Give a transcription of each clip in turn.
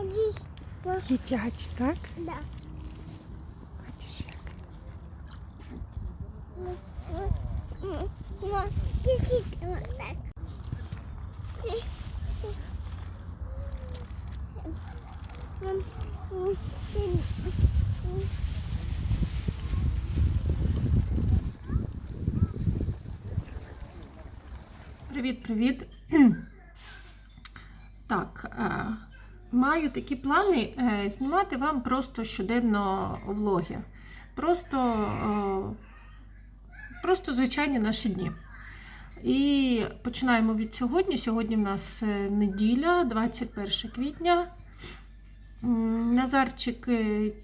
Ось, ось, Їдять, так? да. Бачиш як. М, м, м, м. Сидіть ось так. Сі- М, м, м, м. Привіт, привіт. Так, е, маю такі плани е, знімати вам просто щоденно влоги. Просто, е, просто звичайні наші дні. І починаємо від сьогодні. Сьогодні в нас е, неділя, 21 квітня. Назарчик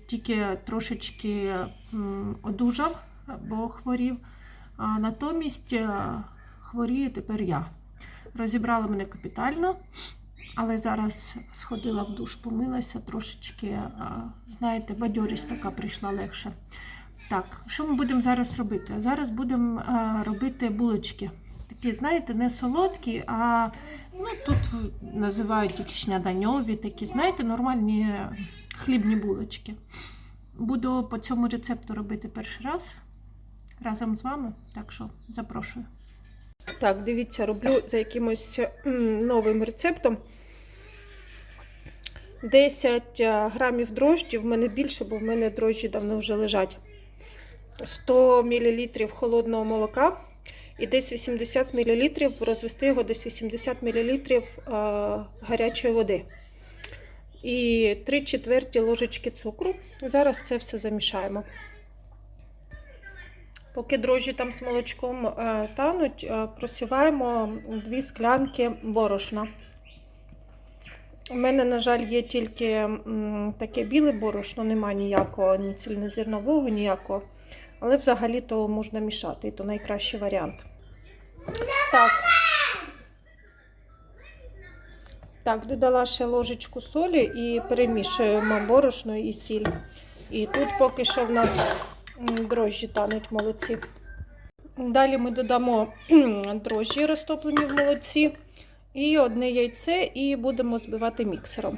тільки трошечки одужав, бо хворів. А натомість хворію тепер я. Розібрала мене капітально, але зараз сходила в душ, помилася трошечки, знаєте, бадьорість така прийшла легше. Так, що ми будемо зараз робити? Зараз будемо робити булочки. Такі, знаєте, не солодкі, а ну, тут називають їх сніданьові, такі, знаєте, нормальні хлібні булочки. Буду по цьому рецепту робити перший раз разом з вами, так що запрошую. Так, дивіться, роблю за якимось новим рецептом. 10 е, грамів дрожджів, в мене більше, бо в мене дрожджі давно вже лежать. 100 мл холодного молока і десь 80 мл, розвести його десь 80 мл е, гарячої води. І 3 четверті ложечки цукру. Зараз це все замішаємо. Поки дрожжі там з молочком е, тануть, просіваємо дві склянки борошна. У мене, на жаль, є тільки таке біле борошно, нема ніякого, ні цільнозернового, ніякого. Але взагалі то можна мішати, і то найкращий варіант. Так. Так, додала ще ложечку солі і перемішуємо борошно і сіль. І тут поки що в нас дрожжі тануть в молоці. Далі ми додамо дрожжі розтоплені в молоці і одне яйце, і будемо збивати міксером.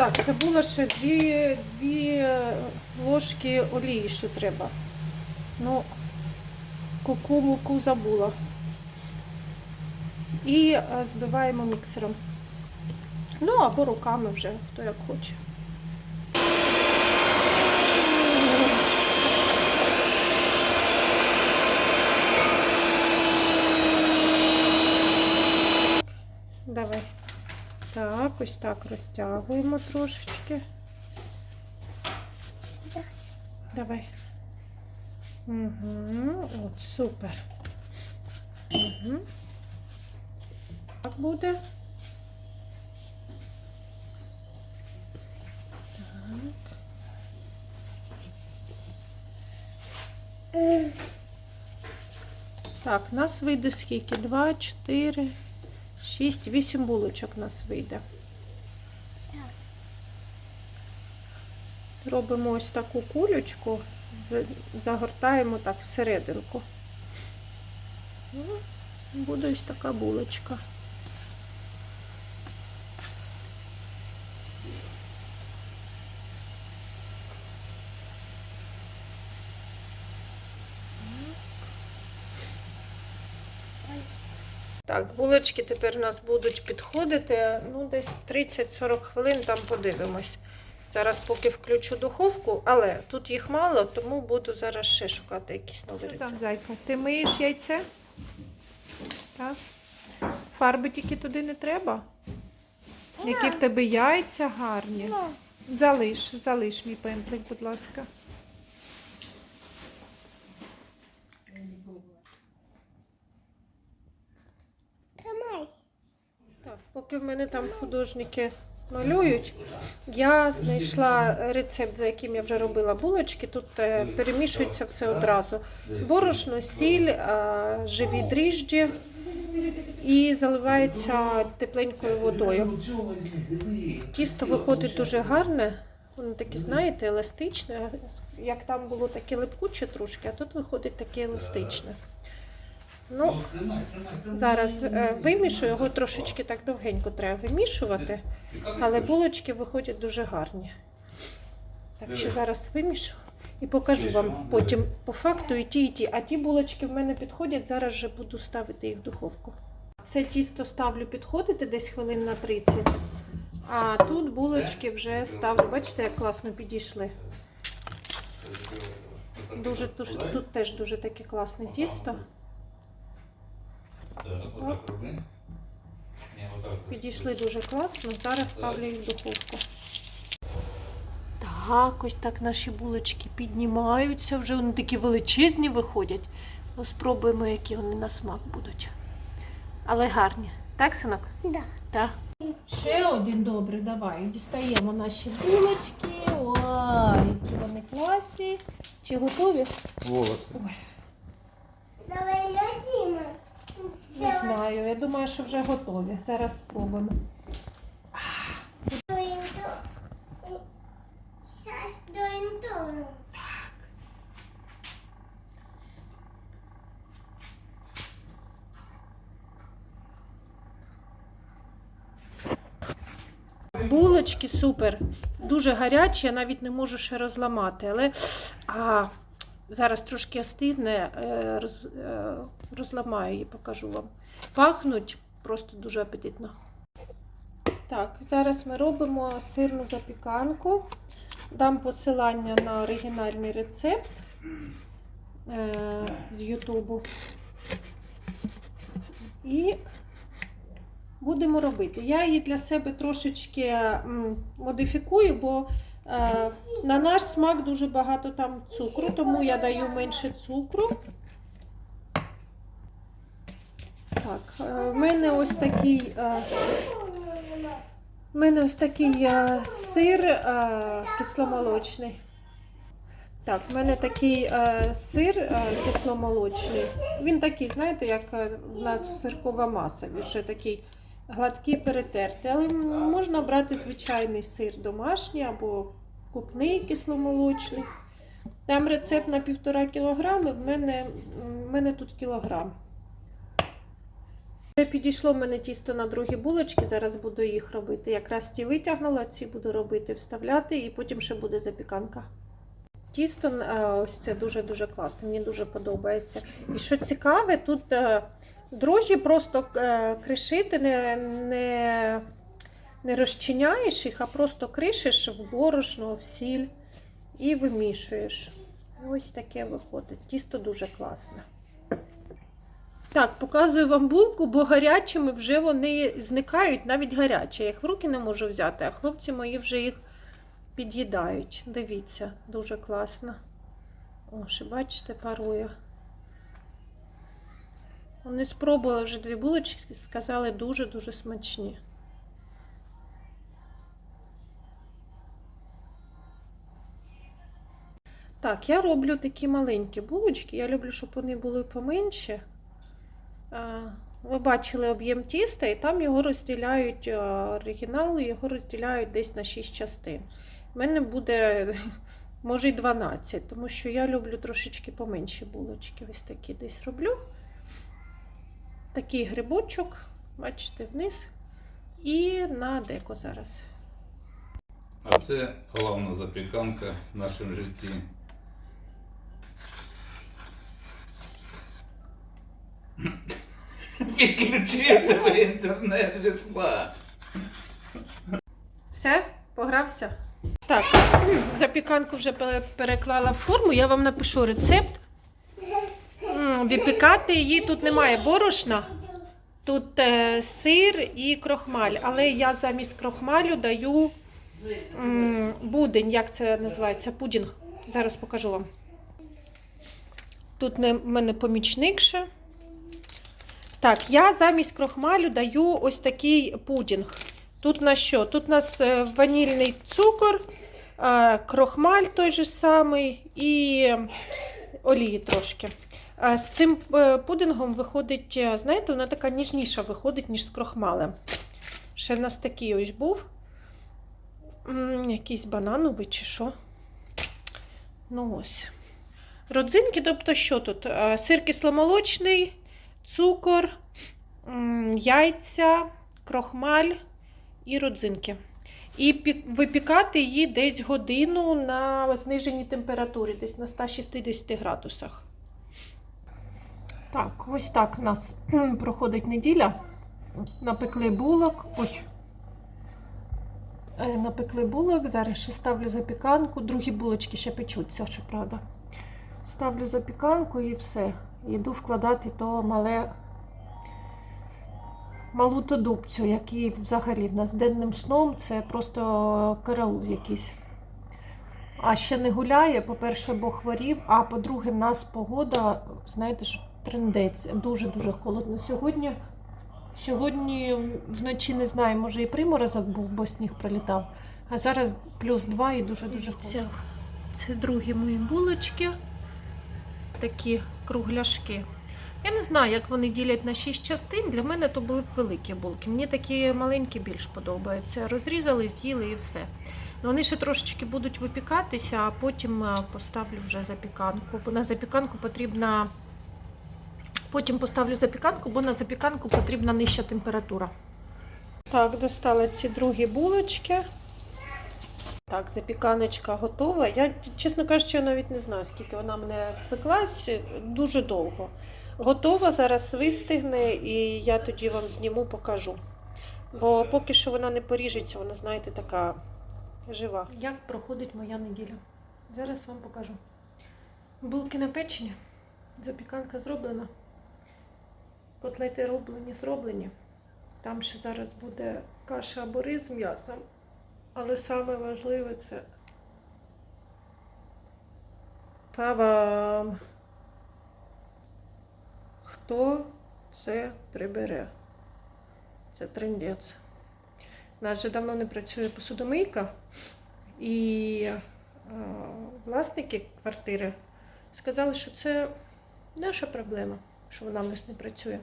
Е, це було ще дві, дві ложки олії, що треба. Ну, куку муку забула. І е, збиваємо міксером. Ну, або руками вже, хто як хоче. Давай. Так, ось так розтягуємо трошечки. Давай. Угу, от супер. Угу. Так буде. М, Так, нас вийде скільки? Два, чотири, шість, вісім булочок нас вийде. Робимо ось таку кулючку, загортаємо так всерединку. Ну, Буде ось така булочка. Так, булочки тепер у нас будуть підходити. Ну, десь 30-40 хвилин там подивимось. Зараз поки включу духовку, але тут їх мало, тому буду зараз ще шукати якісь нові рецепти. Там, зайка, ти миєш яйце? Так. Фарби тільки туди не треба. Які в тебе яйця гарні. Ну, Залиш, залиш мій пензлик, будь ласка. Поки в мене там художники малюють, я знайшла рецепт, за яким я вже робила булочки. Тут е, перемішується все одразу. Борошно, сіль, живі дріжджі і заливається тепленькою водою. Тісто виходить дуже гарне. Воно таке, знаєте, еластичне. Як там було таке липкуче трошки, а тут виходить таке еластичне. Ну, зараз е, вимішую, його трошечки так довгенько треба вимішувати, але булочки виходять дуже гарні. Так що зараз вимішу і покажу вам потім по факту і ті, і ті. А ті булочки в мене підходять, зараз вже буду ставити їх в духовку. Це тісто ставлю підходити десь хвилин на 30. А тут булочки вже ставлю. Бачите, як класно підійшли. Дуже, дуже тут теж дуже таке класне тісто. Підійшли дуже класно. Зараз ставлю їх в духовку. Так, ось так наші булочки піднімаються. Вже вони такі величезні виходять. Ну, спробуємо, які вони на смак будуть. Але гарні. Так, синок? Да. Так. Ще один добре, давай. Дістаємо наші булочки. Ой, які вони класні. Чи готові? Волоси. Ой, Давай глядимо. не знаю. Я думаю, що вже готові. Зараз спробуємо. Зараз до інтону. Булочки супер. Дуже гарячі, я навіть не можу ще розламати. Але а, зараз трошки остигне, е, роз, е, розламаю її, покажу вам. Пахнуть просто дуже апетитно. Так, зараз ми робимо сирну запіканку. Дам посилання на оригінальний рецепт е, з Ютубу. І будемо робити. Я її для себе трошечки модифікую, бо на наш смак дуже багато там цукру, тому я даю менше цукру. Так, е, в мене ось такий. Е, в мене ось такий е, сир е, кисломолочний. Так, в мене такий е, сир е, кисломолочний. Він такий, знаєте, як е, у нас сиркова маса. Він вже такий гладкий перетертий. Але можна брати звичайний сир домашній або купний кисломолочний. Там рецепт на півтора кілограми, в мене, в мене тут кілограм. Вже підійшло в мене тісто на другі булочки, зараз буду їх робити. Якраз ті витягнула, ці буду робити, вставляти, і потім ще буде запіканка. Тісто е, ось це дуже-дуже класно, мені дуже подобається. І що цікаве, тут е, дрожжі просто е, кришити, не, не, не розчиняєш їх, а просто кришиш в борошно, в сіль і вимішуєш. Ось таке виходить. Тісто дуже класне. Так, показую вам булку, бо гарячими вже вони зникають, навіть гарячі. Я їх в руки не можу взяти, а хлопці мої вже їх під'їдають. Дивіться, дуже класно. О, ще бачите, парує. Вони спробували вже дві булочки, сказали дуже-дуже смачні. Так, я роблю такі маленькі булочки. Я люблю, щоб вони були поменше. Ви бачили об'єм тіста, і там його розділяють а, оригінал, його розділяють десь на 6 частин. У мене буде, може, й 12, тому що я люблю трошечки поменші булочки. Ось такі десь роблю. Такий грибочок, бачите, вниз. І на деко зараз. А це головна запіканка в нашому житті. Підключи тебе інтернет пішла. Все, погрався? Так, запіканку вже переклала в форму. Я вам напишу рецепт. Випікати її тут немає борошна. Тут е, сир і крохмаль. Але я замість крохмалю даю будень, як це називається? Пудінг. Зараз покажу вам. Тут в мене помічник ще. Так, я замість крохмалю даю ось такий пудінг. Тут на що? Тут у нас е, ванільний цукор, е, крохмаль той же самий і олії трошки. З цим е, пудингом виходить, е, знаєте, вона така ніжніша виходить, ніж з крохмалем. Ще в нас такий ось був. Якийсь банановий чи що. Ну ось. Родзинки, тобто що тут? Е, Сир кисломолочний, цукор, яйця, крохмаль і родзинки. І випікати її десь годину на зниженій температурі, десь на 160 градусах. Так, ось так у нас проходить неділя. Напекли булок. Ой. Е, Напекли булок, зараз ще ставлю запіканку. Другі булочки ще печуться, щоправда. Ставлю запіканку і все. Йду вкладати то мале малу то дубцю, який взагалі в нас денним сном це просто караул якийсь. А ще не гуляє. По-перше, бо хворів, а по-друге, в нас погода, знаєте ж, трендець. Дуже-дуже холодно. Сьогодні, сьогодні вночі не знаю, може і приморозок був, бо сніг прилітав. А зараз плюс 2 і дуже-дуже холодно. Це другі мої булочки. Такі кругляшки. Я не знаю, як вони ділять на 6 частин. Для мене то були б великі булки. Мені такі маленькі більш подобаються. Розрізали, з'їли і все. Ну, Вони ще трошечки будуть випікатися, а потім е, поставлю вже запіканку. Бо на запіканку потрібна. Потім поставлю запіканку, бо на запіканку потрібна нижча температура. Так, достала ці другі булочки. Так, запіканочка готова. Я, чесно кажучи, я навіть не знаю, скільки вона мене пеклась. Дуже довго. Готова, зараз вистигне, і я тоді вам зніму, покажу. Бо поки що вона не поріжеться, вона, знаєте, така жива. Як проходить моя неділя? Зараз вам покажу. Булки напечені, запіканка зроблена, котлети роблені, зроблені. Там ще зараз буде каша або рис з м'ясом. Але саме важливе це Па-бам! Хто це прибере? Це трендець. У нас вже давно не працює посудомийка, і е, власники квартири сказали, що це наша проблема, що вона в нас не працює.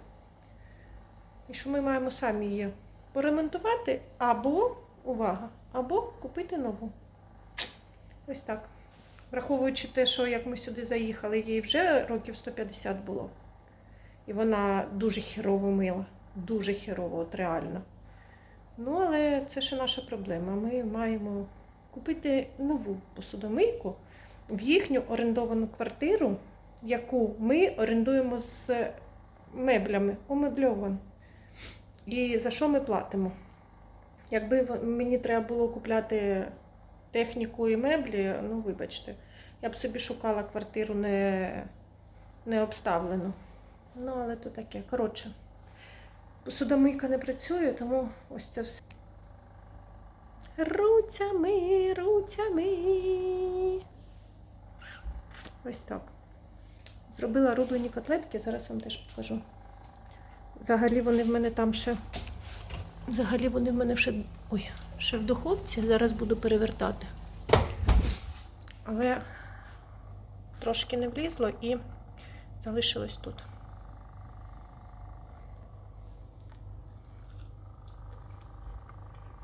І що ми маємо самі її поремонтувати або, увага, або купити нову. Ось так. Враховуючи те, що як ми сюди заїхали, їй вже років 150 було. І вона дуже хірово мила. Дуже хірово, от реально. Ну, але це ще наша проблема. Ми маємо купити нову посудомийку в їхню орендовану квартиру, яку ми орендуємо з меблями, умебльовану. І за що ми платимо? Якби мені треба було купляти техніку і меблі, ну вибачте, я б собі шукала квартиру не, не обставлену. Ну, але то таке. Коротше, судомийка не працює, тому ось це все. Руцями, руцями. Ось так. Зробила рублені котлетки, зараз вам теж покажу. Взагалі вони в мене там ще. Взагалі вони в мене ще. Ой, ще в духовці. Зараз буду перевертати. Але трошки не влізло і залишилось тут.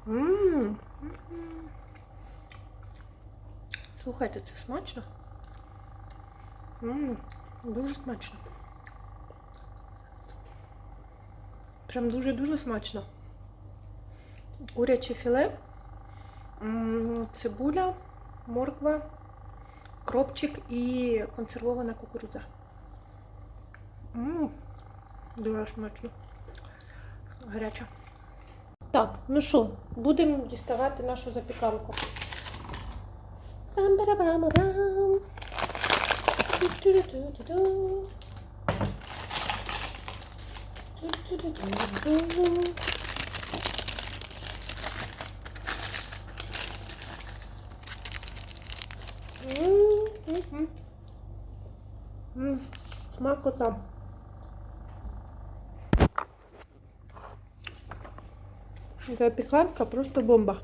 Мм. Слухайте, це смачно. Мм, дуже смачно. Прям дуже-дуже смачно. Куряче філе, цибуля, морква, кропчик і консервована кукурудза. Дуже смачно. Гаряча. Так, ну що, будемо діставати нашу запіканку. Пам-парам-пам-пам. смакота. Запіканка просто бомба.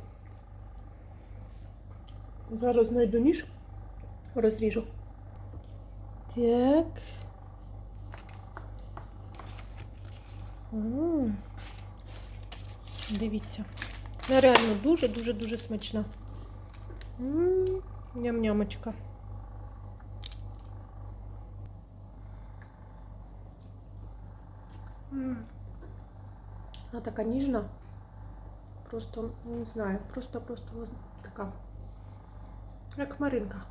Зараз знайду ніж, розріжу. Так. Дивіться. Вона реально дуже-дуже-дуже смачна. Ням-нямочка. Вона така ніжна. Просто не знаю, просто-просто ось така. Як хмаринка.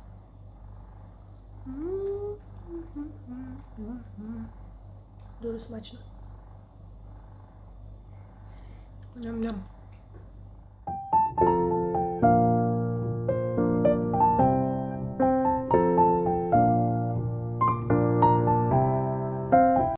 Дуже смачно. Ням-ням.